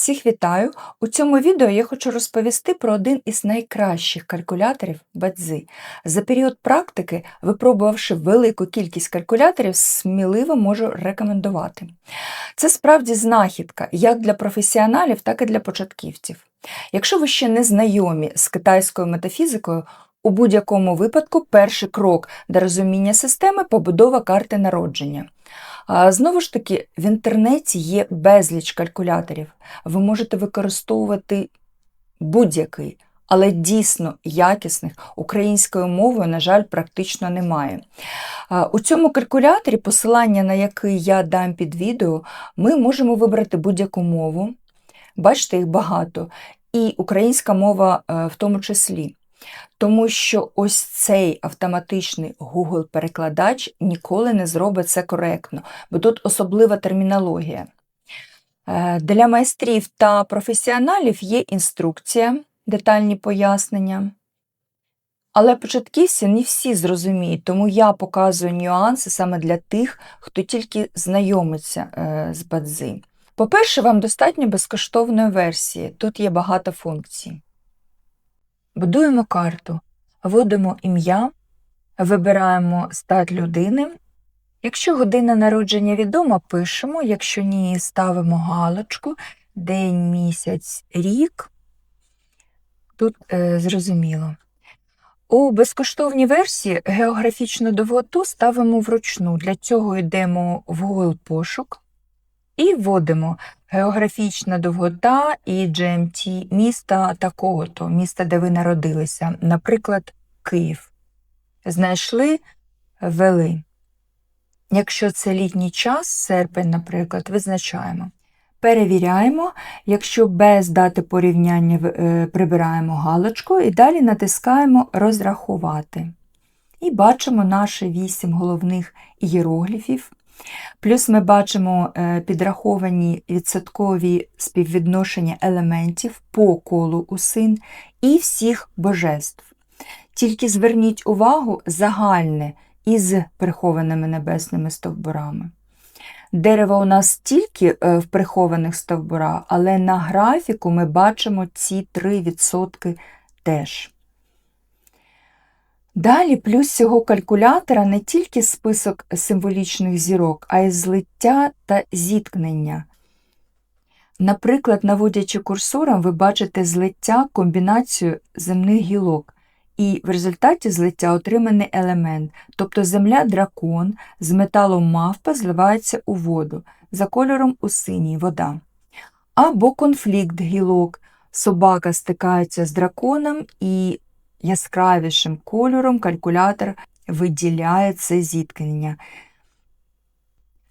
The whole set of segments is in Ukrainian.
Всіх вітаю! У цьому відео я хочу розповісти про один із найкращих калькуляторів Бадзи. За період практики, випробувавши велику кількість калькуляторів, сміливо можу рекомендувати. Це справді знахідка як для професіоналів, так і для початківців. Якщо ви ще не знайомі з китайською метафізикою, у будь-якому випадку перший крок до розуміння системи побудова карти народження. Знову ж таки, в інтернеті є безліч калькуляторів. Ви можете використовувати будь-який, але дійсно якісних українською мовою, на жаль, практично немає. У цьому калькуляторі, посилання на який я дам під відео, ми можемо вибрати будь-яку мову. Бачите, їх багато, і українська мова е, в тому числі. Тому що ось цей автоматичний Google-перекладач ніколи не зробить це коректно, бо тут особлива термінологія. Е, Для майстрів та професіоналів є інструкція, детальні пояснення. Але початківці не всі зрозуміють, тому я показую нюанси саме для тих, хто тільки знайомиться е, з бадзи. По-перше, вам достатньо безкоштовної версії, тут є багато функцій. Будуємо карту, вводимо ім'я, вибираємо стать людини. Якщо година народження відома, пишемо, якщо ні, ставимо галочку, день, місяць, рік. Тут е, зрозуміло. У безкоштовній версії географічну довготу ставимо вручну. Для цього йдемо в Google пошук і вводимо географічна довгота і GMT міста такого-то, міста, де ви народилися, наприклад, Київ. Знайшли, ввели. Якщо це літній час, серпень, наприклад, визначаємо. Перевіряємо, якщо без дати порівняння е, прибираємо галочку і далі натискаємо Розрахувати. І бачимо наші вісім головних ієрогліфів. Плюс ми бачимо е, підраховані відсоткові співвідношення елементів по колу усин і всіх божеств. Тільки зверніть увагу загальне із прихованими небесними стовбурами. Дерево у нас тільки е, в прихованих стовбурах, але на графіку ми бачимо ці 3% теж. Далі плюс цього калькулятора не тільки список символічних зірок, а й злиття та зіткнення. Наприклад, наводячи курсором, ви бачите злиття комбінацію земних гілок, і в результаті злиття отриманий елемент, тобто земля дракон з металом мавпа зливається у воду, за кольором у синій вода. Або конфлікт гілок, собака стикається з драконом і яскравішим кольором калькулятор виділяє це зіткнення.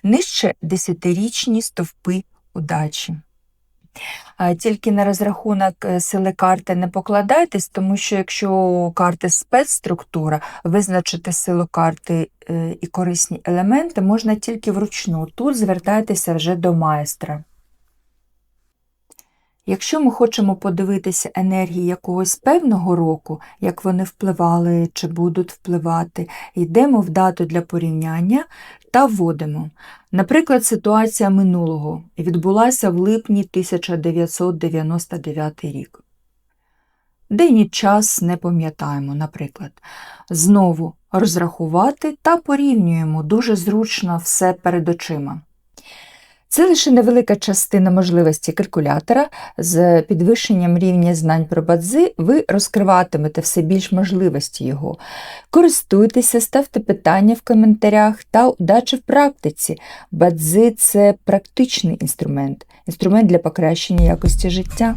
Нижче десятирічні стовпи удачі. Тільки на розрахунок е, сили карти не покладайтесь, тому що якщо карти спецструктура, визначити силу карти е, і корисні елементи можна тільки вручну. Тут звертайтеся вже до майстра. Якщо ми хочемо подивитися енергії якогось певного року, як вони впливали чи будуть впливати, йдемо в дату для порівняння та вводимо. Наприклад, ситуація минулого відбулася в липні 1999 рік. День і час не пам'ятаємо, наприклад. Знову розрахувати та порівнюємо дуже зручно все перед очима. Це лише невелика частина можливості калькулятора. З підвищенням рівня знань про бадзи ви розкриватимете все більш можливості його. Користуйтеся, ставте питання в коментарях та удачі в практиці. Бадзи це практичний інструмент, інструмент для покращення якості життя.